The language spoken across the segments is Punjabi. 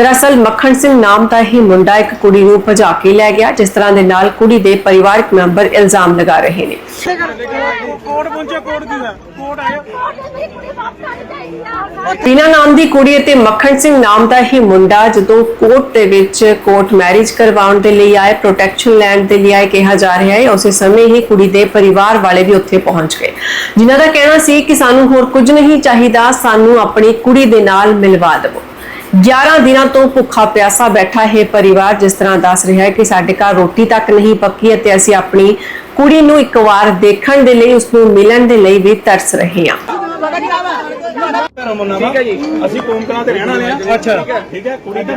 ਦਰਅਸਲ ਮੱਖਣ ਸਿੰਘ ਨਾਮ ਦਾ ਹੀ ਮੁੰਡਾ ਇੱਕ ਕੁੜੀ ਨੂੰ ਭਜਾ ਕੇ ਲੈ ਗਿਆ ਜਿਸ ਤਰ੍ਹਾਂ ਦੇ ਨਾਲ ਕੁੜੀ ਦੇ ਪਰਿਵਾਰਕ ਮੈਂਬਰ ਇਲਜ਼ਾਮ ਲਗਾ ਰਹੇ ਨੇ। ਕੋਡ ਪਹੁੰਚਿਆ ਕੋਡ ਕੀ ਹੈ ਕੋਡ ਆਇਆ ਬੀਨਾ ਨਾਮ ਦੀ ਕੁੜੀ ਅਤੇ ਮੱਖਣ ਸਿੰਘ ਨਾਮ ਦਾ ਹੀ ਮੁੰਡਾ ਜਦੋਂ ਕੋਰਟ ਦੇ ਵਿੱਚ ਕੋਰਟ ਮੈਰਿਜ ਕਰਵਾਉਣ ਦੇ ਲਈ ਆਏ ਪ੍ਰੋਟੈਕਸ਼ਨ ਲੈਣ ਦੇ ਲਈ ਆਏ ਕਿਹਾ ਜਾ ਰਿਹਾ ਹੈ ਉਸੇ ਸਮੇਂ ਹੀ ਕੁੜੀ ਦੇ ਪਰਿਵਾਰ ਵਾਲੇ ਵੀ ਉੱਥੇ ਪਹੁੰਚ ਗਏ। ਜਿਨ੍ਹਾਂ ਦਾ ਕਹਿਣਾ ਸੀ ਕਿ ਸਾਨੂੰ ਹੋਰ ਕੁਝ ਨਹੀਂ ਚਾਹੀਦਾ ਸਾਨੂੰ ਆਪਣੀ ਕੁੜੀ ਦੇ ਨਾਲ ਮਿਲਵਾ ਦਿਵੋ। 11 ਦਿਨਾਂ ਤੋਂ ਭੁੱਖਾ ਪਿਆਸਾ ਬੈਠਾ ਹੈ ਪਰਿਵਾਰ ਜਿਸ ਤਰ੍ਹਾਂ ਦੱਸ ਰਿਹਾ ਹੈ ਕਿ ਸਾਡੇ ਘਰ ਰੋਟੀ ਤੱਕ ਨਹੀਂ ਪੱਕੀ ਅਤੇ ਅਸੀਂ ਆਪਣੀ ਕੁੜੀ ਨੂੰ ਇੱਕ ਵਾਰ ਦੇਖਣ ਦੇ ਲਈ ਉਸ ਨੂੰ ਮਿਲਣ ਦੇ ਲਈ ਵੀ ਤਰਸ ਰਹੇ ਹਾਂ। ਠੀਕ ਹੈ ਜੀ। ਅਸੀਂ ਕੋਮਕਲਾਂ ਤੇ ਰਹਿਣ ਵਾਲੇ ਆ ਅੱਛਾ। ਠੀਕ ਹੈ। ਕੁੜੀ ਦੀ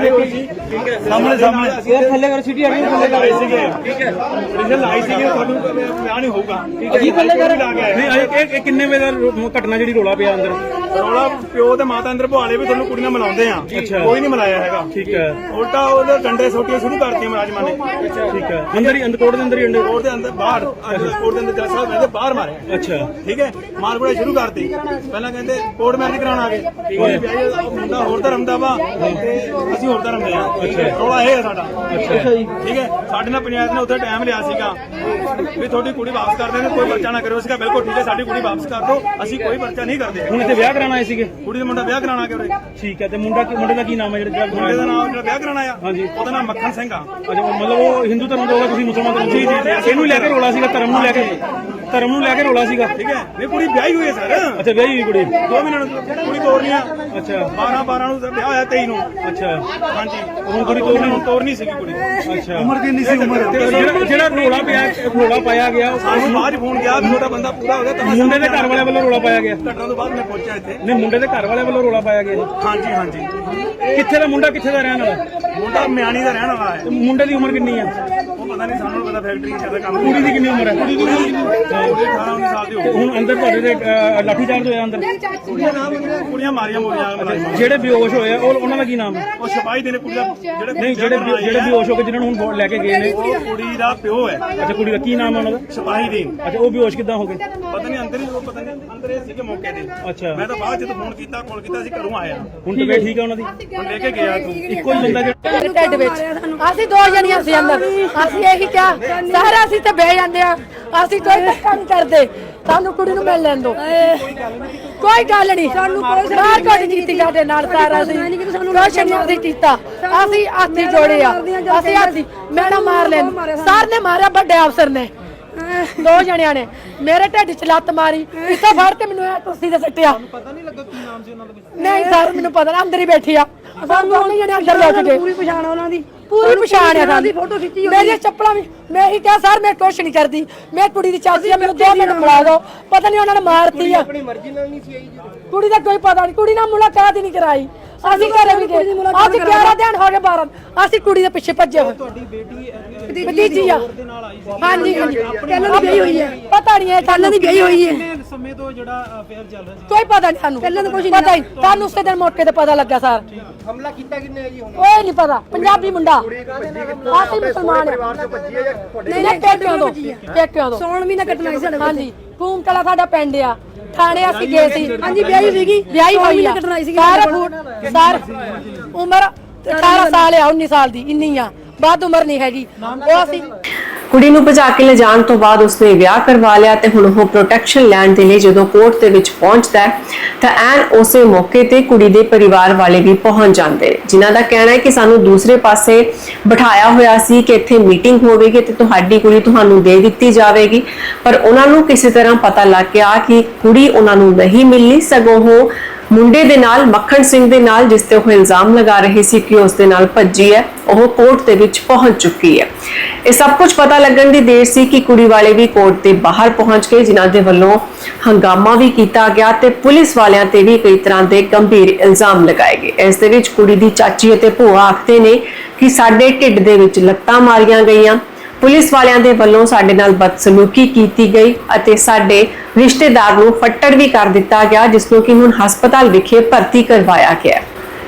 ਠੀਕ ਹੈ। ਸਾਹਮਣੇ ਸਾਹਮਣੇ। ਇਹ ਥੱਲੇ ਕਰ ਸਿਟੀ ਆਈ ਥੱਲੇ ਆਏ ਸੀਗੇ। ਠੀਕ ਹੈ। ਰਿਜ਼ਲਟ ਆਈ ਸੀਗੇ ਤੁਹਾਨੂੰ ਵਿਆਹ ਨਹੀਂ ਹੋਊਗਾ। ਠੀਕ ਹੈ। ਜੀ ਥੱਲੇ ਕਰ। ਨਹੀਂ ਇਹ ਇਹ ਕਿੰਨੇ ਵੇ ਦਾ ਰੋ- ਘਟਨਾ ਜਿਹੜੀ ਰੋਲਾ ਪਿਆ ਅੰਦਰ? ਰੋਲਾ ਪਿਓ ਤੇ ਮਾਤਾ ਅੰਦਰ ਭਵਾਲੇ ਵੀ ਤੁਹਾਨੂੰ ਕੁੜੀ ਨਾਲ ਮਿਲਾਉਂਦੇ ਆ ਕੋਈ ਨਹੀਂ ਮਿਲਾਇਆ ਹੈਗਾ। ਠੀਕ ਹੈ। ਉਲਟਾ ਉਹਦੇ ਡੰਡੇ ਸੋਟੀਆਂ ਸ਼ੁਰੂ ਕਰਤੀਆਂ ਮੁਲਾਜ਼ਮਾਂ ਨੇ ਠੀਕ ਹੈ। ਅੰਦਰ ਹੀ ਅੰਦਰ ਦੇ ਅੰਦਰ ਹੀ ਕੋਰਟ ਦੇ ਅੰਦਰ ਬਾਹਰ ਕੋਰਟ ਦੇ ਅੰਦਰ ਜੱਜ ਸਾਹਿਬ ਕਹਿੰਦੇ ਬਾਹਰ ਮਾਰੇ ਅੱਛਾ। ਠੀਕ ਹੈ। ਮਾਰ ਕੁੜੇ ਸ਼ੁਰੂ ਕਰਤੀ। ਪਹਿਲਾਂ ਕਹਿੰਦੇ ਕੋਰਟ ਮੈਰਿਜ ਕਰਾਉਣ ਆ ਗਏ। ਕੋਈ ਵਿਆਹ ਮੁੰਡਾ ਹੋਰ ਧਰਮ ਦਾ ਵਾ ਤੇ ਅਸੀਂ ਹੋਰ ਧਰਮ ਦੇ ਆ। ਰੋਲਾ ਇਹ ਹੈ ਸਾਡਾ। ਅੱਛਾ। ਜੀ ਠੀਕ ਹੈ। ਸਾਡੇ ਨਾਲ ਪੰਚਾਇਤ ਨੇ ਉੱਥੇ ਟਾਈਮ ਲਿਆ ਸੀਗਾ ਵੀ ਤੁਹਾਡੀ ਕੁੜੀ ਵਾਪਸ ਕਰ ਦੇਣ ਕੋਈ ਪਰਚਾ ਨਾ ਕਰਿਓ। ਸੀਗਾ ਬਿਲਕੁਲ ਠੀਕ ਹੈ ਸਾਡੀ ਕੁੜੀ ਵਾਪਸ ਕਰ ਦਿਓ। ਅਸੀਂ ਕੋਈ ਪਰਚਾ ਨਹੀਂ ਕਰਦੇ। ਹੁਣ ਇੱਥੇ ਵਿਆਹ ਕਰਾਉਣ ਆਏ ਸੀਗੇ? ਕੁੜੀ ਦਾ ਮੁੰਡਾ ਵਿਆਹ ਕਰਾਉਣਾ ਕਿ ਉਰੇ। ਠੀਕ ਹੈ ਤੇ ਮੁੰਡਾ ਕੀ ਮੁੰਡੇ ਦਾ ਕੀ ਨਾਮ ਹੈ ਜਿਹੜਾ ਮੁੰਡੇ ਦਾ ਨਾਮ ਜਿਹੜਾ ਵਿਆਹ ਕਰਾਉਣਾ ਆ ਹਾਂਜੀ। ਉਹਦਾ ਨਾਮ ਮੱਖਣ ਸਿੰਘ ਆ। ਅੱਛਾ ਮਤਲਬ ਉਹ ਹਿੰਦੂ ਧਰਮ ਦਾ ਹੋਗਾ ਤੁਸੀਂ ਮੁਸਲਮਾਨ ਧਰਮ ਜੀ ਜੀ ਇਹਨੂੰ ਲੈ ਕੇ ਰੋਲਾ ਸੀਗਾ ਧਰਮ ਨੂੰ ਲੈ ਕੇ? ਧਰਮ ਨੂੰ ਲੈ ਕੇ ਰੋਲਾ ਸੀਗਾ। ਠੀਕ ਹੈ। ਇਹ ਕੁੜੀ ਵਿਆਹੀ ਹੋਈ ਹੈ ਸਰ। ਅੱਛਾ ਵਿਆਹੀ ਹੋਈ ਕੁੜੀ। ਦੋ ਮਹੀਨਿਆਂ ਨੂੰ ਕੁੜੀ ਤੋਰਨੀ ਆ। ਅੱਛਾ। 12 12 ਨੂੰ ਵਿਆਹ ਹੋਇਆ 23 ਨੂੰ। ਅੱਛਾ। ਹਾਂਜੀ। ਹੁਣ ਕੁੜੀ ਤੋਰਨੀ ਹੁਣ ਤੋਰਨੀ ਸੀਗੀ ਕੁੜੀ। ਅੱਛਾ। ਉਮਰ ਕਿੰਨੀ ਸੀ ਉਮਰ? ਜਿਹੜਾ ਜਿਹੜਾ ਰੋਲਾ ਪਿਆ ਰੋਲਾ ਪਾਇਆ ਗਿਆ ਉਹ ਸਾਨੂੰ ਬਾਅਦ ਫੋਨ ਗਿਆ ਤੁਹਾਡਾ ਬੰਦਾ ਪੂਰਾ ਹੋ ਗਿਆ ਤਾਂ ਮੁੰਡੇ ਦੇ ਘਰ ਵਾਲਿਆਂ ਵੱਲੋਂ ਰੋਲਾ ਪਾਇਆ ਗਿਆ। ਘਟਨਾ ਤੋਂ ਬਾਅਦ ਮੈਂ ਪਹੁੰਚਿਆ ਇੱਥੇ। ਨਹੀਂ ਮੁੰਡੇ ਦੇ ਘਰ ਵਾਲਿਆਂ ਵੱਲੋਂ ਰੋਲਾ ਪਾਇਆ ਗਿਆ ਹਾਂਜੀ ਹਾਂਜੀ। ਕਿੱਥੇ ਦਾ ਮੁੰਡਾ ਕਿੱਥੇ ਦਾ ਰਹਿਣ ਵਾਲਾ? ਮੁੰਡਾ ਮਿਆਣੀ ਦਾ ਰਹਿਣ ਵਾਲਾ ਹੈ। ਮੁੰਡੇ ਦੀ ਉਮਰ ਕਿੰਨੀ ਆ? ਉਹ ਪਤਾ ਨਹੀਂ ਸਾਨੂੰ ਪਤਾ ਫੈਕਟਰੀ 'ਚ ਦਾ ਕੰਮ ਕੁੜੀ ਦੀ ਕਿੰਨੀ ਉਮਰ ਹੈ? ਕੁੜੀ ਦੀ 18 19 ਸਾਲ ਦੀ ਹੋ ਤੇ ਹੁਣ ਅੰਦਰ ਤੁਹਾਡੇ ਦੇ ਅਹ, ਲਾਠੀ ਚਾਰਜ ਹੋਇਆ ਅੰਦਰ? ਗਈ ਕੁੜੀਆਂ ਮਾਰੀਆਂ ਮੋਰੀਆਂ ਜਿਹੜੇ ਬੇਹੋਸ਼ ਹੋਏ ਆ ਉਹ ਉਹਨਾਂ ਦਾ ਕੀ ਨਾਮ ਹੈ? ਉਹ ਸਿਪਾਹੀ ਦੇ ਨੇ ਕੁੜੀਆਂ ਜਿਹੜੇ ਨਹੀਂ ਜਿਹੜੇ ਬੇ- ਜਿਹੜੇ ਬੇਹੋਸ਼ ਹੋ ਕੇ ਜਿਨ੍ਹਾਂ ਨੂੰ ਹੁਣ ਲੈ ਕੇ ਗਏ ਨੇ। ਉਹ ਕੁੜੀ ਦਾ ਪਿਓ ਹੈ। ਅੱਛਾ ਕੁੜੀ ਦਾ ਕੀ ਨਾਮ ਹੈ ਉਹਨਾਂ ਦਾ? ਸਿਪਾਹੀ ਦੀ। ਅੱਛਾ ਉਹ ਬੇਹੋਸ਼ ਕਿੱਦਾਂ ਹੋ ਗਏ? ਪਤਾ ਨਹੀਂ ਅੰਦਰ ਹੀ ਉਹ ਪਤਾ ਨਹੀਂ ਅੰਦਰ ਇਹ ਸੀਗੇ ਮੌਕੇ ਤੇ। ਅੱਛਾ। ਮੈਂ ਤਾਂ ਬਾਅਦ ਜਦੋਂ ਫੋਨ ਕੀਤਾ ਕਾਲ ਕੀਤਾ ਅਸੀਂ ਘਰੋਂ ਆਇਆ ਹੁਣ ਤਬੀਅਤ ਠੀਕ ਹੈ ਉਹਨਾਂ ਦੀ? ਹੁਣ ਲੈ ਕੇ ਗਿਆ ਤੂੰ। ਇੱਕੋ ਹੀ ਬੰਦਾ ਜਿਹੜਾ ਮੇਰੇ ਢਿੱਡ ਵਿੱਚ ਅਸੀਂ ਦੋ ਜਣੀਆਂ ਸੀ ਅੰਦਰ। ਅਸੀਂ ਇਹੀ ਕਿਹਾ ਸਾਰਾ ਅਸੀਂ ਤੇ ਬਹਿ ਜਾਂਦੇ ਆ ਅਸੀਂ ਕੋਈ ਧੱਕਾ ਨਹੀਂ ਕਰਦੇ ਸਾਨੂੰ ਕੁੜੀ ਨੂੰ ਮਿਲ ਲੈਣ ਦੋ। ਕੋਈ ਗੱਲ ਨਹੀਂ। ਸਾਨੂੰ ਕੋਈ ਮਾਰ ਕੁੱਟ ਕੀਤੀ। ਸਾਡੇ ਨਾਲ ਸਾਰਾ ਅਸੀਂ। ਕੁਛ ਨਹੀਂ ਅਸੀਂ ਕੀਤਾ। ਅਸੀਂ ਹੱਥੀ ਜੋੜੇ ਆ। ਅਸੀਂ ਹੱਥੀ ਮੈਡਮ ਮਾਰ ਲੈਣ ਸਰ ਨੇ ਮਾਰਿਆ ਵੱਡੇ ਅਫਸਰ ਨੇ। ਦੋ ਜਣਿਆਂ ਨੇ। ਮੇਰੇ ਢਿੱਡ 'ਚ ਲੱਤ ਮਾਰੀ। ਇੱਥੋਂ ਫੜ ਕੇ ਮੈਨੂੰ ਇਹ ਕੁਰਸੀ ਤੇ ਸੱਟਿਆ। ਪਤਾ ਨਹੀਂ ਲੱਗਾ ਕੀ ਨਾਮ ਸੀ ਉਹਨਾਂ ਦਾ ਨਹੀਂ ਸਰ ਮੈਨੂੰ ਪਤਾ ਨਹੀਂ ਅੰਦਰ ਹੀ ਬੈਠੀ ਆ। ਸਾਨੂੰ ਉਹਨੇ ਜਣੇ ਅੰਦਰ ਲੈ ਕੇ ਪੂਰੀ ਪਛਾਣ ਉਹਨਾਂ ਦੀ। ਪੂਰੀ ਪਛਾਣ ਹੈ ਦੀ ਫੋਟੋ ਖਿੱਚੀ ਹੋਈ ਮੇਰੀਆਂ ਚੱਪਲਾਂ ਵੀ ਮੈਂ ਹੀ ਕਿਹਾ ਸਰ ਮੈਂ ਕੁਛ ਨਹੀਂ ਕਰਦੀ। ਮੈਂ ਕੁੜੀ ਦੀ ਚਾਚੀ ਆ ਮੈਨੂੰ ਦੋ ਮਿੰਟ ਬੁਲਾ ਦਿਓ। ਪਤਾ ਨਹੀਂ ਉਹਨਾਂ ਨੇ ਮਾਰਤੀ ਆ। ਆਪਣੀ ਮਰਜ਼ੀ ਨਾਲ ਨਹੀਂ ਸੀ ਆਈ ਕੁੜੀ ਦਾ ਕੋਈ ਪਤਾ ਨਹੀਂ ਕੁੜੀ ਨਾਲ ਮੁਲਾਕਾਤ ਹੀ ਨਹੀਂ ਕਰਾਈ। ਅਸੀਂ ਘਰੇ ਵੀ ਗਏ ਅੱਜ 11 ਦਿਨ ਹੋ ਗਏ 12 ਅਸੀਂ ਕੁੜੀ ਦੇ ਪਿੱਛੇ ਭੱਜੇ ਹੋਏ। ਤੁਹਾਡੀ ਬੇਟੀ ਭਤੀਜੀ ਆ। ਹਾਂਜੀ ਹਾਂਜੀ। ਪਹਿਲਾਂ ਦੀ ਗਈ ਹੋਈ ਹੈ। ਪਤਾ ਨਹੀਂ ਹੈ ਪਹਿਲਾਂ ਦੀ ਗਈ ਹੋਈ ਹੈ। ਸਮੇਂ ਤੋਂ ਜਿਹੜਾ ਅਫੇਅਰ ਚੱਲ ਰਿਹਾ ਕੋਈ ਪਤਾ ਨਹੀਂ ਸਾਨੂੰ। ਪਹਿਲਾਂ ਤਾਂ ਕੁਝ ਨਹੀਂ ਪਤਾ ਹੀ। ਤੁਹਾਨੂੰ ਉਸੇ ਦਿਨ ਮੌਕੇ ਤੇ ਪਤਾ ਲੱਗਾ ਸਰ। ਹਮਲਾ ਕੀਤਾ ਕਿੰਨੇ ਹੈ ਜੀ ਹੁਣ? ਕੋਈ ਨਹੀਂ ਪਤਾ। ਪੰਜਾਬੀ ਮੁੰਡਾ। ਅਸੀਂ ਮੁਸਲਮਾਨ ਆ ਪਰਿਵਾਰ ਚੋਂ ਭੱਜੀ ਹੈ ਜਾਂ ਤੁਹਾਡੇ ਨਹੀਂ ਨਹੀਂ ਪੇਕਿਆਂ ਤੋਂ ਪੇਕਿਆਂ ਤੋਂ ਸੌਣ ਵੀ ਨਾ ਕੱਟਣਾ ਸੀ ਸਾਡੇ ਹਾਂਜੀ। ਕੂਮਕਲਾ ਸਾਡਾ ਪਿੰਡ ਆ। ਥਾਣੇ ਅਸੀਂ ਗਏ ਸੀ। ਹਾਂਜੀ ਵਿਆਹੀ ਸੀਗੀ। ਵਿਆਹੀ ਹੋਈ ਆ। ਸਾਰੇ ਫੂਟ ਸਾਰ ਉਮਰ 18 ਸਾਲ ਆ 19 ਸਾਲ ਦੀ। ਇੰਨੀ ਆ। ਬਾਅਦ ਉਮਰ ਨਹੀਂ ਹੈਗੀ। ਉਹ ਅਸੀਂ ਕੁੜੀ ਨੂੰ ਭਜਾ ਕੇ ਲਿਜਾਣ ਤੋਂ ਬਾਅਦ ਉਸਨੇ ਵਿਆਹ ਕਰਵਾ ਲਿਆ ਤੇ ਹੁਣ ਉਹ ਪ੍ਰੋਟੈਕਸ਼ਨ ਲੈਣ ਦੇ ਲਈ ਜਦੋਂ ਕੋਰਟ ਦੇ ਵਿੱਚ ਪਹੁੰਚਦਾ ਤਾਂ ਐਨ ਉਸੇ ਮੌਕੇ ਤੇ ਕੁੜੀ ਦੇ ਪਰਿਵਾਰ ਵਾਲੇ ਵੀ ਪਹੁੰਚ ਜਾਂਦੇ ਨੇ, ਜਿਨ੍ਹਾਂ ਦਾ ਕਹਿਣਾ ਹੈ ਕਿ ਸਾਨੂੰ ਦੂਸਰੇ ਪਾਸੇ ਬਿਠਾਇਆ ਹੋਇਆ ਸੀ ਕਿ ਇੱਥੇ ਮੀਟਿੰਗ ਹੋਵੇਗੀ ਤੇ ਤੁਹਾਡੀ ਕੁੜੀ ਤੁਹਾਨੂੰ ਦੇ ਦਿੱਤੀ ਜਾਵੇਗੀ। ਪਰ ਉਹਨਾਂ ਨੂੰ ਕਿਸੇ ਤਰ੍ਹਾਂ ਪਤਾ ਲੱਗ ਗਿਆ ਕਿ ਕੁੜੀ ਉਹਨਾਂ ਨੂੰ ਨਹੀਂ ਮਿਲਣੀ, ਸਗੋਂ ਉਹ ਮੁੰਡੇ ਦੇ ਨਾਲ, ਮੱਖਣ ਸਿੰਘ ਦੇ ਨਾਲ, ਜਿਸ ਤੇ ਉਹ ਇਲਜ਼ਾਮ ਲਗਾ ਰਹੇ ਸੀ ਕਿ ਉਸ ਦੇ ਨਾਲ ਭੱਜੀ ਹੈ, ਉਹ ਕੋਰਟ ਦੇ ਵਿੱਚ ਪਹੁੰਚ ਚੁੱਕੀ ਹੈ। ਇਹ ਸਭ ਕੁਝ ਪਤਾ ਲੱਗਣ ਦੀ ਦੇਰ ਸੀ ਕਿ ਕੁੜੀ ਵਾਲੇ ਵੀ ਕੋਰਟ ਦੇ ਬਾਹਰ ਪਹੁੰਚ ਗਏ, ਜਿਨ੍ਹਾਂ ਦੇ ਵੱਲੋਂ ਹੰਗਾਮਾ ਵੀ ਕੀਤਾ ਗਿਆ ਤੇ ਪੁਲਿਸ ਵਾਲਿਆਂ ਤੇ ਵੀ ਕਈ ਤਰ੍ਹਾਂ ਦੇ ਗੰਭੀਰ ਇਲਜ਼ਾਮ ਲਗਾਏ ਗਏ। ਇਸ ਦੇ ਵਿੱਚ ਕੁੜੀ ਦੀ ਚਾਚੀ ਅਤੇ ਭੂਆ ਆਖਦੇ ਨੇ ਕਿ ਸਾਡੇ ਢਿੱਡ ਦੇ ਵਿੱਚ ਲੱਤਾਂ ਮਾਰੀਆਂ ਗਈਆਂ। ਪੁਲਿਸ ਵਾਲਿਆਂ ਦੇ ਵੱਲੋਂ ਸਾਡੇ ਨਾਲ ਬਦਸਲੂਕੀ ਕੀਤੀ ਗਈ ਅਤੇ ਸਾਡੇ ਰਿਸ਼ਤੇਦਾਰ ਨੂੰ ਫੱਟੜ ਵੀ ਕਰ ਦਿੱਤਾ ਗਿਆ, ਜਿਸ ਨੂੰ ਕਿ ਹੁਣ ਹਸਪਤਾਲ ਵਿਖੇ ਭਰਤੀ ਕਰਵਾਇਆ ਗਿਆ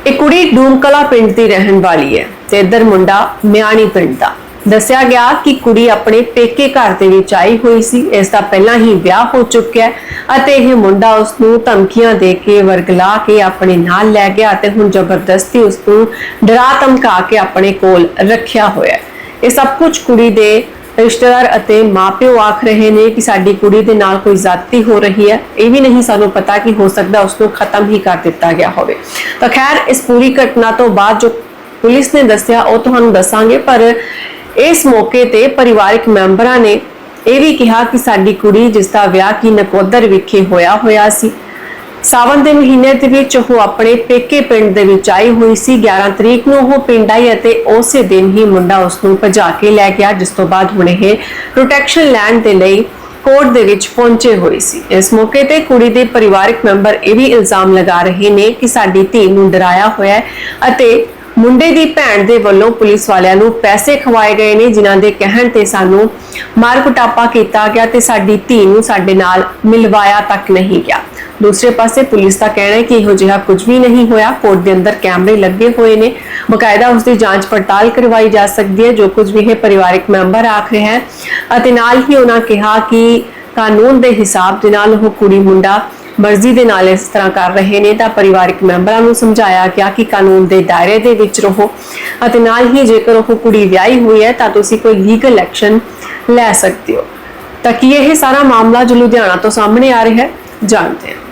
ਇਹ ਕੁੜੀ ਡੂਮਕਲਾ ਪਿੰਡ ਦੀ ਰਹਿਣ ਵਾਲੀ ਹੈ ਤੇ ਇਧਰ ਮੁੰਡਾ ਮਿਆਣੀ ਪਿੰਡ ਦਾ। ਦੱਸਿਆ ਗਿਆ ਕਿ ਕੁੜੀ ਆਪਣੇ ਪੇਕੇ ਘਰ ਦੇ ਵਿੱਚ ਆਈ ਹੋਈ ਸੀ, ਇਸ ਦਾ ਪਹਿਲਾਂ ਹੀ ਵਿਆਹ ਹੋ ਚੁੱਕਿਆ ਅਤੇ ਇਹ ਮੁੰਡਾ ਉਸ ਨੂੰ ਧਮਕੀਆਂ ਦੇ ਕੇ ਵਰਗਲਾ ਕੇ ਆਪਣੇ ਨਾਲ ਲੈ ਗਿਆ ਅਤੇ ਹੁਣ ਜ਼ਬਰਦਸਤੀ ਉਸ ਨੂੰ ਡਰਾ ਧਮਕਾ ਕੇ ਆਪਣੇ ਕੋਲ ਰੱਖਿਆ ਹੋਇਆ ਹੈ। ਇਹ ਸਭ ਕੁਝ ਕੁੜੀ ਦੇ ਰਿਸ਼ਤੇਦਾਰ ਅਤੇ ਮਾਪਿਓ ਆਖ ਰਹੇ ਨੇ ਕਿ ਸਾਡੀ ਕੁੜੀ ਦੇ ਨਾਲ ਕੋਈ ਜ਼ਿਆਦਤੀ ਹੋ ਰਹੀ ਹੈ। ਇਹ ਵੀ ਨਹੀਂ ਸਾਨੂੰ ਪਤਾ ਕਿ ਹੋ ਸਕਦਾ ਉਸ ਨੂੰ ਖਤਮ ਹੀ ਕਰ ਦਿੱਤਾ ਗਿਆ ਹੋਵੇ। ਤਾਂ ਖੈਰ, ਇਸ ਪੂਰੀ ਘਟਨਾ ਤੋਂ ਬਾਅਦ ਜੋ ਪੁਲਿਸ ਨੇ ਦੱਸਿਆ, ਉਹ ਤੁਹਾਨੂੰ ਦੱਸਾਂਗੇ, ਪਰ ਇਸ ਮੌਕੇ ਤੇ ਪਰਿਵਾਰਕ ਮੈਂਬਰਾਂ ਨੇ ਇਹ ਵੀ ਕਿਹਾ ਕਿ ਸਾਡੀ ਕੁੜੀ ਜਿਸ ਦਾ ਵਿਆਹ ਕੀ ਨਕੋਦਰ ਵਿਖੇ ਹੋਇਆ ਹੋਇਆ ਸੀ। ਸਾਵਨ ਦੇ ਮਹੀਨੇ ਦੇ ਵਿੱਚ ਉਹ ਆਪਣੇ ਪੇਕੇ ਪਿੰਡ ਦੇ ਵਿੱਚ ਆਈ ਹੋਈ ਸੀ। 11 ਤਰੀਕ ਨੂੰ ਉਹ ਪਿੰਡ ਆਈ ਅਤੇ ਉਸੇ ਦਿਨ ਹੀ ਮੁੰਡਾ ਉਸ ਨੂੰ ਭਜਾ ਕੇ ਲੈ ਗਿਆ, ਜਿਸ ਤੋਂ ਬਾਅਦ ਹੁਣ ਇਹ ਪ੍ਰੋਟੈਕਸ਼ਨ ਲੈਣ ਦੇ ਲਈ ਕੋਰਟ ਦੇ ਵਿੱਚ ਪਹੁੰਚੇ ਹੋਏ ਸੀ। ਇਸ ਮੌਕੇ ਤੇ ਕੁੜੀ ਦੇ ਪਰਿਵਾਰਕ ਮੈਂਬਰ ਇਹ ਵੀ ਇਲਜ਼ਾਮ ਲਗਾ ਰਹੇ ਨੇ ਕਿ ਸਾਡੀ ਧੀ ਨੂੰ ਡਰਾਇਆ ਹੋਇਆ ਅਤੇ ਮੁੰਡੇ ਦੀ ਭੈਣ ਦੇ ਵੱਲੋਂ ਪੁਲਿਸ ਵਾਲਿਆਂ ਨੂੰ ਪੈਸੇ ਖਵਾਏ ਗਏ ਨੇ, ਜਿਨ੍ਹਾਂ ਦੇ ਕਹਿਣ ਤੇ ਸਾਨੂੰ ਮਾਰ ਕੁਟਾਪਾ ਕੀਤਾ ਗਿਆ ਤੇ ਸਾਡੀ ਧੀ ਨੂੰ ਸਾਡੇ ਨਾਲ ਮਿਲਵਾਇਆ ਤੱਕ ਨਹੀਂ ਗਿਆ। ਦੂਸਰੇ ਪਾਸੇ ਪੁਲਿਸ ਦਾ ਕਹਿਣਾ ਹੈ ਕਿ ਇਹੋ ਜਿਹਾ ਕੁਝ ਵੀ ਨਹੀਂ ਹੋਇਆ। ਕੋਰਟ ਦੇ ਅੰਦਰ ਕੈਮਰੇ ਲੱਗੇ ਹੋਏ ਨੇ। ਬਕਾਇਦਾ ਉਸ ਦੀ ਜਾਂਚ ਪੜਤਾਲ ਕਰਵਾਈ ਜਾ ਸਕਦੀ ਹੈ, ਜੋ ਕੁਝ ਵੀ ਇਹ ਪਰਿਵਾਰਕ ਮੈਂਬਰ ਆਖ ਰਿਹਾ ਹੈ ਅਤੇ ਨਾਲ ਹੀ ਉਹਨਾਂ ਕਿਹਾ ਕਿ ਕਾਨੂੰਨ ਦੇ ਹਿਸਾਬ ਦੇ ਨਾਲ ਉਹ ਕੁੜੀ ਮੁੰਡਾ ਮਰਜ਼ੀ ਦੇ ਨਾਲ ਇਸ ਤਰ੍ਹਾਂ ਕਰ ਰਹੇ ਨੇ ਤਾਂ ਪਰਿਵਾਰਕ ਮੈਂਬਰਾਂ ਨੂੰ ਸਮਝਾਇਆ ਗਿਆ ਕਿ ਕਾਨੂੰਨ ਦੇ ਦਾਇਰੇ ਦੇ ਵਿੱਚ ਰਹੋ ਅਤੇ ਨਾਲ ਹੀ ਜੇਕਰ ਉਹ ਕੁੜੀ ਵਿਆਹੀ ਹੋਈ ਹੈ ਤਾਂ ਤੁਸੀਂ ਕੋਈ ਲੀਗਲ ਐਕਸ਼ਨ ਲੈ ਸਕਦੇ ਹੋ। ਤਾਂ ਕੀ ਇਹ ਸਾਰਾ ਮਾਮਲਾ ਜੋ ਲੁਧਿਆਣਾ ਤੋਂ ਸਾਹਮਣੇ ਆ ਰਿਹਾ ਹੈ ਜਾਣਦੇ ਹਾਂ।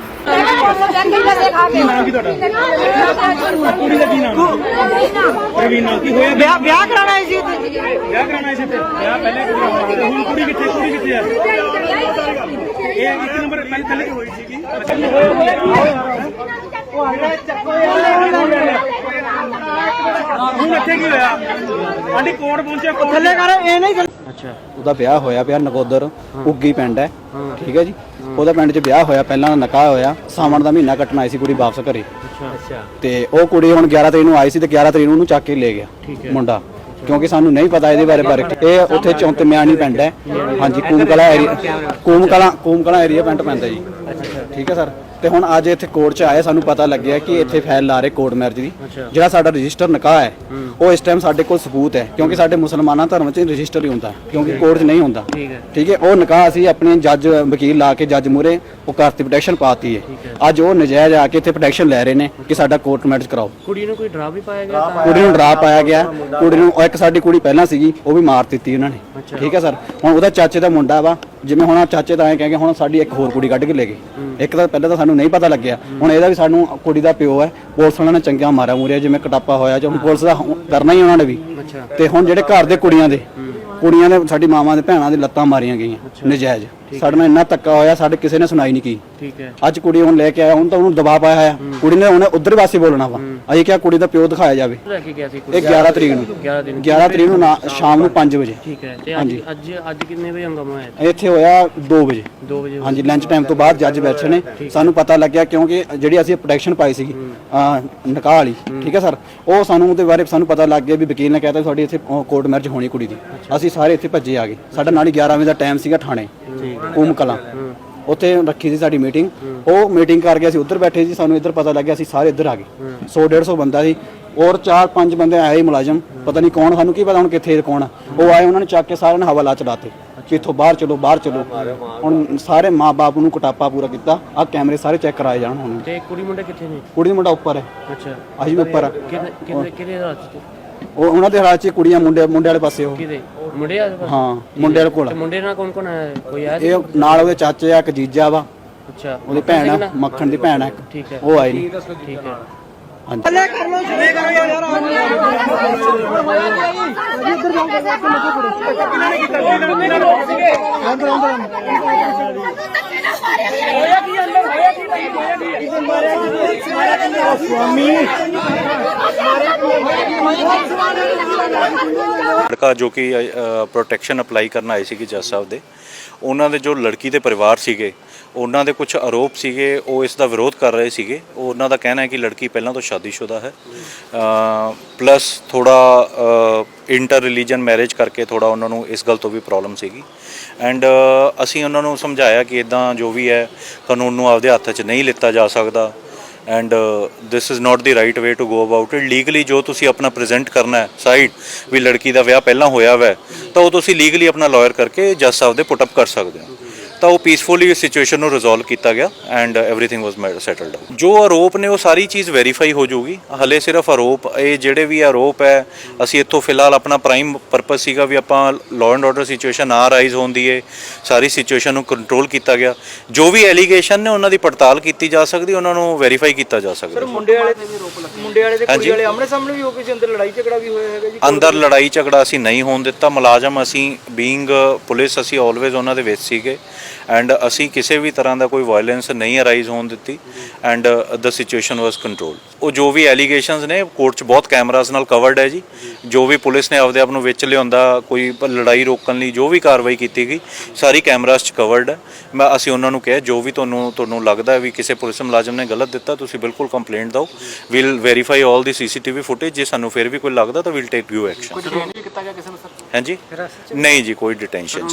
ਵਿਆਹ ਵਿਆਹ ਜੀ। ਵਿਆਹ ਵਿਆਹ ਪਹਿਲੇ ਹੋਣਾ ਕੁੜੀ ਕਿੱਥੇ ਕੁੜੀ ਕਿੱਥੇ ਇਹ ਇੱਕ ਨੰਬਰ ਪਹਿਲੇ ਪਹਿਲੇ ਹੋਈ ਸੀਗੀ। ਹੁਣ ਇੱਥੇ ਕੀ ਹੋਇਆ? ਆਂਟੀ ਕੋਰਟ ਪਹੁੰਚਿਆ ਕੋਰਟ ਥੱਲੇ ਕਰ ਇਹ ਨਹੀਂ ਉਹਦਾ ਵਿਆਹ ਹੋਇਆ ਪਿਆ ਨਕੋਦਰ ਉੱਗੀ ਪਿੰਡ ਹੈ। ਠੀਕ ਹੈ ਜੀ? ਉਹਦਾ ਪਿੰਡ 'ਚ ਵਿਆਹ ਹੋਇਆ ਪਹਿਲਾਂ ਨਿਕਾਹ ਹੋਇਆ। ਸਾਵਣ ਦਾ ਮਹੀਨਾ ਕੱਟਣ ਆਈ ਸੀ ਕੁੜੀ ਵਾਪਸ ਘਰੇ। ਤੇ ਉਹ ਕੁੜੀ ਹੁਣ 11 ਤਰੀਕ ਨੂੰ ਆਈ ਸੀ ਤੇ 11 ਤਰੀਕ ਨੂੰ ਉਹਨੂੰ ਚੱਕ ਕੇ ਲੈ ਗਿਆ ਮੁੰਡਾ। ਕਿਉਂਕਿ ਸਾਨੂੰ ਨਹੀਂ ਪਤਾ ਇਹਦੇ ਬਾਰੇ ਬਾਰੇ। ਇਹ ਉੱਥੇ ਚੌਂਤ ਮਿਆਣੀ ਪਿੰਡ ਹੈ। ਹਾਂਜੀ, ਕੂਮਕਲਾ ਏਰੀਆ ਕੂਮਕਲਾ ਕੂਮਕਲਾ ਏਰੀਆ ਪਿੰਡ ਪੈਂਦਾ ਜੀ। ਠੀਕ ਹੈ, ਸਰ? ਤੇ ਹੁਣ ਅੱਜ ਇੱਥੇ ਕੋਰਟ 'ਚ ਆਏ ਸਾਨੂੰ ਪਤਾ ਲੱਗਿਆ ਕਿ ਇੱਥੇ ਫਾਈਲ ਲਾ ਰਹੇ ਕੋਰਟ ਮੈਰਿਜ ਦੀ। ਜਿਹੜਾ ਸਾਡਾ ਰਜਿਸਟਰ ਨਿਕਾਹ ਹੈ ਉਹ ਇਸ ਟਾਈਮ ਸਾਡੇ ਕੋਲ ਸਬੂਤ ਹੈ ਕਿਉਂਕਿ ਸਾਡੇ ਮੁਸਲਮਾਨਾਂ ਧਰਮ 'ਚ ਰਜਿਸਟਰ ਹੀ ਹੁੰਦਾ ਕਿਉਂਕਿ ਕੋਰਟ 'ਚ ਨਹੀਂ ਹੁੰਦਾ। ਠੀਕ ਹੈ। ਉਹ ਨਿਕਾਹ ਅਸੀਂ ਆਪਣੇ ਜੱਜ ਵਕੀਲ ਲਾ ਕੇ ਜੱਜ ਮੂਰੇ ਉਹ ਕਰਤੀ ਪ੍ਰੋਟੈਕਸ਼ਨ ਪਾਤੀ ਹੈ। ਅੱਜ ਉਹ ਨਜਾਇਜ਼ ਆ ਕੇ ਇੱਥੇ ਪ੍ਰੋਟੈਕਸ਼ਨ ਲੈ ਰਹੇ ਨੇ ਕਿ ਸਾਡਾ ਕੋਰਟ ਮੈਰਿਜ ਕਰਾਓ। ਕੁੜੀ ਨੂੰ ਕੋਈ ਡਰਾ ਵੀ ਪਾਇਆ ਗਿਆ ਕੁੜੀ ਨੂੰ ਡਰਾ ਪਾਇਆ ਗਿਆ। ਕੁੜੀ ਨੂੰ ਇੱਕ ਸਾਡੀ ਕੁੜੀ ਪਹਿਲਾਂ ਸੀਗੀ ਉਹ ਵੀ ਮਾਰ ਦਿੱਤੀ ਉਹਨਾਂ ਨੇ। ਠੀਕ ਹੈ ਸਰ। ਹੁਣ ਉਹਦਾ ਚਾਚੇ ਦਾ ਮੁੰਡਾ ਵਾ ਜਿਵੇਂ ਹੁਣ ਚਾਚੇ ਤਾਂ ਐਂ ਕਹਿ ਕੇ ਹੁਣ ਸਾਡੀ ਇੱਕ ਹੋਰ ਕੁੜੀ ਕੱਢ ਕੇ ਲੈ ਗਏ। ਇੱਕ ਤਾਂ ਪਹਿਲਾਂ ਤਾਂ ਸਾਨੂੰ ਨਹੀਂ ਪਤਾ ਲੱਗਿਆ। ਹੁਣ ਇਹਦਾ ਵੀ ਸਾਨੂੰ ਕੁੜੀ ਦਾ ਪਿਓ ਹੈ ਪੁਲਿਸ ਵਾਲਿਆਂ ਨੇ ਚੰਗਾ ਮਾਰਿਆ ਮੂਰਿਆ ਜਿਵੇਂ ਕਟਾਪਾ ਹੋਇਆ ਜਾਂ ਹੁਣ ਪੁਲਿਸ ਦਾ ਹੁਣ ਕਰਨਾ ਹੀ ਉਹਨਾਂ ਨੇ ਵੀ। ਤੇ ਹੁਣ ਜਿਹੜੇ ਘਰ ਦੇ ਕੁੜੀਆਂ ਦੇ ਕੁੜੀਆਂ ਦੇ ਸਾਡੀ ਮਾਵਾਂ ਦੇ ਭੈਣਾਂ ਦੇ ਲੱਤਾਂ ਮਾਰੀਆਂ ਗਈਆਂ ਨਜਾਇਜ਼। ਸਾਡੇ ਨਾਲ ਇੰਨਾ ਧੱਕਾ ਹੋਇਆ ਸਾਡੇ ਕਿਸੇ ਨੇ ਸੁਣਾਈ ਨਹੀਂ ਕੀ। ਠੀਕ ਹੈ। ਅੱਜ ਕੁੜੀ ਹੁਣ ਲੈ ਕੇ ਆਇਆ ਹੁਣ ਤਾਂ ਉਹਨੂੰ ਦਬਾਅ ਪਾਇਆ ਹੋਇਆ। ਕੁੜੀ ਨੇ ਉਹਨੇ ਉਧਰ ਪਾਸੇ ਬੋਲਣਾ ਵਾ। ਅਸੀਂ ਕਿਹਾ ਕੁੜੀ ਦਾ ਪਿਓ ਦਿਖਾਇਆ ਜਾਵੇ। ਲੈ ਕੇ ਗਿਆ ਸੀ ਇਹ 11 ਤਰੀਕ ਨੂੰ। 11 ਦਿਨ 11 ਤਰੀਕ ਨੂੰ ਨਾ- ਸ਼ਾਮ ਨੂੰ 5 ਵਜੇ। ਠੀਕ ਹੈ। ਤੇ ਅੱਜ ਅੱਜ ਅੱਜ ਕਿੰਨੇ ਵਜੇ ਹੰਗਾਮਾ ਹੋਇਆ ਇੱਥੇ? ਇੱਥੇ ਹੋਇਆ 2 ਵਜੇ। 2 ਵਜੇ ਹਾਂਜੀ ਲੰਚ ਟਾਈਮ ਤੋਂ ਬਾਅਦ ਜੱਜ ਬੈਠੇ ਨੇ। ਸਾਨੂੰ ਪਤਾ ਲੱਗਿਆ ਕਿਉਂਕਿ ਜਿਹੜੀ ਅਸੀਂ ਪ੍ਰੋਟੈਕਸ਼ਨ ਪਾਈ ਸੀਗੀ ਅਹ ਨਿਕਾਹ ਵਾਲੀ। ਠੀਕ ਹੈ ਸਰ? ਉਹ ਸਾਨੂੰ ਉਹਦੇ ਬਾਰੇ ਸਾਨੂੰ ਪਤਾ ਲੱਗ ਗਿਆ ਵੀ ਵਕੀਲ ਨੇ ਕਹਿਤਾ ਤੁਹਾਡੀ ਇੱਥੇ ਕੋਰਟ ਮੈਰਿਜ ਹੋਣੀ ਕੁੜੀ ਦੀ। ਅਸੀਂ ਸਾਰੇ ਇੱਥੇ ਭੱਜੇ ਆ ਗਏ। ਸਾਡਾ ਨਾਲ ਹੀ 11 ਵਜੇ ਦਾ ਟਾਈਮ ਸੀਗਾ ਥਾਣੇ। ਕੂਮ ਕਲਾਂ। ਉੱਥੇ ਰੱਖੀ ਸੀ ਸਾਡੀ ਮੀਟਿੰਗ ਉਹ ਮੀਟਿੰਗ ਕਰਕੇ ਅਸੀਂ ਉੱਧਰ ਬੈਠੇ ਸੀ ਸਾਨੂੰ ਇੱਧਰ ਪਤਾ ਲੱਗਿਆ ਅਸੀਂ ਸਾਰੇ ਇੱਧਰ ਆ ਗਏ। 100 150 ਬੰਦਾ ਸੀ। ਔਰ 4-5 ਬੰਦੇ ਆਏ ਹੀ ਮੁਲਾਜ਼ਮ। ਪਤਾ ਨਹੀਂ ਕੌਣ ਸਾਨੂੰ ਕੀ ਪਤਾ ਹੁਣ ਕਿੱਥੇ ਕੌਣ। ਉਹ ਆਏ ਉਹਨਾਂ ਨੇ ਚੱਕ ਕੇ ਸਾਰਿਆਂ ਨੇ ਹਵਾਲਾ ਚਲਾਤੇ ਕਿ ਇੱਥੋਂ ਬਾਹਰ ਚਲੋ ਬਾਹਰ ਚਲੋ। ਹੁਣ ਸਾਰੇ ਮਾਪੇ ਨੂੰ ਕਟਾਪਾ ਪੂਰਾ ਕੀਤਾ। ਆ ਕੈਮਰੇ ਸਾਰੇ ਚੈੱਕ ਕਰਾਏ ਜਾਣ ਹੁਣ। ਤੇ ਕੁੜੀ ਮੁੰਡੇ ਕਿੱਥੇ ਨੇ? ਕੁੜੀ ਮੁੰਡਾ ਉੱਪਰ ਹੈ। ਅੱਛਾ। ਅਸੀਂ ਉੱਪਰ ਆ। ਕਿਹਦੇ ਕਿਹਦੇ ਹਾਲਾਤ ਚ? ਉਹ ਉਹਨਾਂ ਦੇ ਹਾਲਾਤ 'ਚ ਕੁੜੀਆਂ ਮੁੰਡੇ ਮੁੰਡੇ ਵਾਲੇ ਪਾਸੇ ਉਹ। ਕਿਹਦੇ? ਮੁੰਡੇ ਆ ਹਾਂ ਮੁੰਡੇ ਵਾਲੇ ਕੋਲ ਤੇ ਮੁੰਡੇ ਨਾਲ ਕੌਣ ਕੌਣ ਆਇਆ ਕੋਈ ਆਇਆ? ਇਹ ਨਾਲ ਉਹਦੇ ਚਾਚੇ ਆ ਇੱਕ ਜੀਜਾ ਵਾ ਅੱਛਾ ਉਹਦੀ ਭੈਣ ਆ ਮੱਖਣ ਦੀ ਭੈਣ ਆ ਇੱਕ ਠੀਕ ਹੈ ਉਹ ਆਏ ਨੇ ਠੀਕ ਹੈ ਹਾਂਜੀ ਥੱਲੇ ਕਰ ਲੋ ਥੱਲੇ ਕਰੋ ਯਾਰ ਲੜਕਾ ਜੋ ਕਿ ਪ੍ਰੋਟੈਕਸ਼ਨ ਅਪਲਾਈ ਕਰਨ ਆਏ ਸੀਗੇ ਜੱਜ ਸਾਹਿਬ ਦੇ, ਉਹਨਾਂ ਦੇ ਜੋ ਲੜਕੀ ਦੇ ਪਰਿਵਾਰ ਸੀਗੇ ਉਹਨਾਂ ਦੇ ਕੁਝ ਆਰੋਪ ਸੀਗੇ, ਉਹ ਇਸ ਦਾ ਵਿਰੋਧ ਕਰ ਰਹੇ ਸੀਗੇ। ਉਹ ਉਹਨਾਂ ਦਾ ਕਹਿਣਾ ਹੈ ਕਿ ਲੜਕੀ ਪਹਿਲਾਂ ਤੋਂ ਸ਼ਾਦੀशुदा ਹੈ। ਪਲੱਸ ਥੋੜਾ ਇੰਟਰ ਰਿਲੀਜਨ ਮੈਰਿਜ ਕਰਕੇ ਥੋੜਾ ਉਹਨਾਂ ਨੂੰ ਇਸ ਗੱਲ ਤੋਂ ਵੀ ਪ੍ਰੋਬਲਮ ਸੀਗੀ। ਐਂਡ ਅਸੀਂ ਉਹਨਾਂ ਨੂੰ ਸਮਝਾਇਆ ਕਿ ਇਦਾਂ ਜੋ ਵੀ ਹੈ, ਕਾਨੂੰਨ ਨੂੰ ਆਪਦੇ ਹੱਥ 'ਚ ਨਹੀਂ ਲਿੱਤਾ ਜਾ ਸਕਦਾ। And this is not the right way to go about it legally ਜੋ ਤੁਸੀਂ ਆਪਣਾ ਪ੍ਰੈਜ਼ੈਂਟ ਕਰਨਾ ਹੈ ਸਾਈਡ ਵੀ ਲੜਕੀ ਦਾ ਵਿਆਹ ਪਹਿਲਾਂ ਹੋਇਆ ਹੋਇਆ ਤਾਂ ਉਹ ਤੁਸੀਂ ਲੀਗਲੀ ਆਪਣਾ ਲਾਇਰ ਕਰਕੇ ਜੱਜ ਸਾਹਿਬ ਦੇ ਪੁੱਟ ਅਪ ਕਰ ਸਕਦੇ ਹੋ। ਤਾਂ ਉਹ ਪੀਸਫੁਲੀ ਇਸ ਸਿਚੁਏਸ਼ਨ ਨੂੰ ਰਿਜ਼ੋਲਵ ਕੀਤਾ ਗਿਆ ਐਂਡ एवरीथिंग ਵਾਸ ਸੈਟਲਡ ਜੋ ਆਰੋਪ ਨੇ ਉਹ ਸਾਰੀ ਚੀਜ਼ ਵੈਰੀਫਾਈ ਹੋ ਜਾਊਗੀ ਹਲੇ ਸਿਰਫ ਆਰੋਪ ਇਹ ਜਿਹੜੇ ਵੀ ਆਰੋਪ ਹੈ ਅਸੀਂ ਇੱਥੋਂ ਫਿਲਹਾਲ ਆਪਣਾ ਪ੍ਰਾਈਮ ਪਰਪਸ ਸੀਗਾ ਵੀ ਆਪਾਂ ਲਾਅ ਐਂਡ ਆਰਡਰ ਸਿਚੁਏਸ਼ਨ ਨਾ ਰਾਈਜ਼ ਹੋਣ ਦੀ ਏ ਸਾਰੀ ਸਿਚੁਏਸ਼ਨ ਨੂੰ ਕੰਟਰੋਲ ਕੀਤਾ ਗਿਆ ਜੋ ਵੀ ਐਲੀਗੇਸ਼ਨ ਨੇ ਉਹਨਾਂ ਦੀ ਪੜਤਾਲ ਕੀਤੀ ਜਾ ਸਕਦੀ ਉਹਨਾਂ ਨੂੰ ਵੈਰੀਫਾਈ ਕੀਤਾ ਜਾ ਸਕਦਾ ਮੁੰਡੇ ਵਾਲੇ ਮੁੰਡੇ ਵਾਲੇ ਤੇ ਹਾਂਜੀ। ਕੁੜੀ ਵਾਲੇ ਆਮਣੇ ਸਾਹਮਣੇ ਵੀ ਹੋ ਕੇ ਸੀ ਅੰਦਰ ਲੜਾਈ ਝਗੜਾ ਵੀ ਹੋਇਆ ਹੈਗਾ ਜੀ ਅੰਦਰ ਲੜਾਈ ਝਗੜਾ ਅਸੀਂ ਨਹੀਂ ਹੋਣ ਦਿੱਤਾ ਮੁਲਾਜ਼ਮ ਅਸੀਂ ਬੀਇੰਗ ਪੁਲਿਸ ਅਸੀਂ ਆਲਵੇਜ਼ ਉਹਨਾਂ ਦੇ ਵਿੱਚ ਸੀਗੇ ਐਂਡ ਅਸੀਂ ਕਿਸੇ ਵੀ ਤਰ੍ਹਾਂ ਦਾ ਕੋਈ ਵਾਇਲੈਂਸ ਨਹੀਂ ਅਰਾਈਜ਼ ਹੋਣ ਦਿੱਤੀ and the situation was control ਉਹ ਜੋ ਵੀ ਐਲੀਗੇਸ਼ਨਸ ਨੇ ਕੋਰਟ 'ਚ ਬਹੁਤ ਕੈਮਰਾਸ ਨਾਲ ਕਵਰਡ ਹੈ ਜੀ। ਜੋ ਵੀ ਪੁਲਿਸ ਨੇ ਆਪਦੇ ਆਪ ਨੂੰ ਵਿੱਚ ਲਿਆਉਂਦਾ ਕੋਈ ਲੜਾਈ ਰੋਕਣ ਲਈ ਜੋ ਵੀ ਕਾਰਵਾਈ ਕੀਤੀ ਗਈ ਸਾਰੀ ਕੈਮਰਾਸ 'ਚ ਕਵਰਡ ਹੈ। ਮੈਂ ਅਸੀਂ ਉਹਨਾਂ ਨੂੰ ਕਿਹਾ ਜੋ ਵੀ ਤੁਹਾਨੂੰ ਤੁਹਾਨੂੰ ਲੱਗਦਾ ਵੀ ਕਿਸੇ ਪੁਲਿਸ ਮੁਲਾਜ਼ਮ ਨੇ ਗਲਤ ਦਿੱਤਾ ਤੁਸੀਂ ਬਿਲਕੁਲ ਕੰਪਲੇਂਟ ਦਿਓ। We'll verify all the CCTV footage ਜੇ ਸਾਨੂੰ ਫਿਰ ਵੀ ਕੋਈ ਲੱਗਦਾ ਤਾਂ ਵੀਲ ਟੇਕ ਯੂ ਐਕਸ਼ਨ ਹਾਂਜੀ? ਨਹੀਂ ਜੀ ਕੋਈ ਡਿਟੈਂਸ਼ਨ